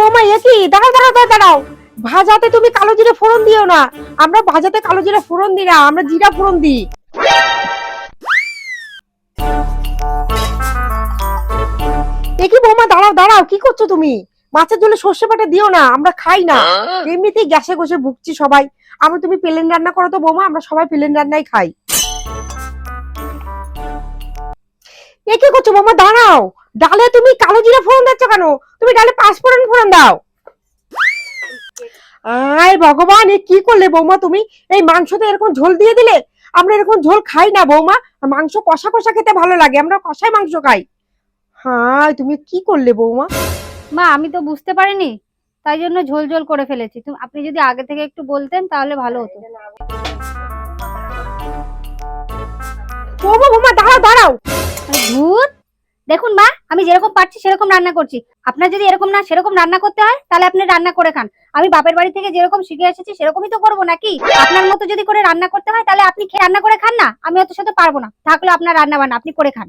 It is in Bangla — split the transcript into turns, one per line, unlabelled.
বৌমা এ কি? দাঁড়াও দাঁড়াও দাঁড়াও, ভাজাতে তুমি কালো ফোড়ন দিও না। আমরা ভাজাতে কালো ফোড়ন দিই না আমরা জিরা ফোড়ন দিই। বৌমা দাঁড়াও দাঁড়াও কি করছ তুমি? মাছের ঝোলে সর্ষে বাটা দিও না আমরা খাই না। এমনিতেই গ্যাসে গোসে ভুগছি সবাই। আমরা তুমি পেলেন রান্না করো তো বৌমা আমরা সবাই পেলেন রান্নাই খাই। এ কি করছ বৌমা দাঁড়াও। ডালে তুমি কালো জিরা ফোড়ন তুমি ডালে পাঁচ ফোড়ন ফোড়ন দাও। আয় ভগবান এ কি করলে বৌমা তুমি? এই মাংসতে এরকম ঝোল দিয়ে দিলে? আমরা এরকম ঝোল খাই না বৌমা। মাংস কষা কষা খেতে ভালো লাগে আমরা কষাই মাংস খাই। হ্যাঁ তুমি কি করলে বৌমা?
মা আমি তো বুঝতে পারিনি। তাই জন্য ঝোল ঝোল করে ফেলেছি। তুমি আপনি যদি আগে থেকে একটু বলতেন তাহলে ভালো হতো।
বৌমা বৌমা দাঁড়াও দাঁড়াও।
ধুর দেখুন মা, আমি যেরকম পারছি সেরকম রান্না করছি। আপনার যদি এরকম না, সেরকম রান্না করতে হয়, তাহলে আপনি রান্না করে খান। আমি বাপের বাড়ি থেকে যেরকম শিখে এসেছি, সেরকমই তো করব নাকি? আপনার মতো যদি করে রান্না করতে হয়, তাহলে আপনি খেয়ে রান্না করে খান না? আমি অত সাথে পারব না। থাকলে আপনার রান্না বান্না আপনি করে খান।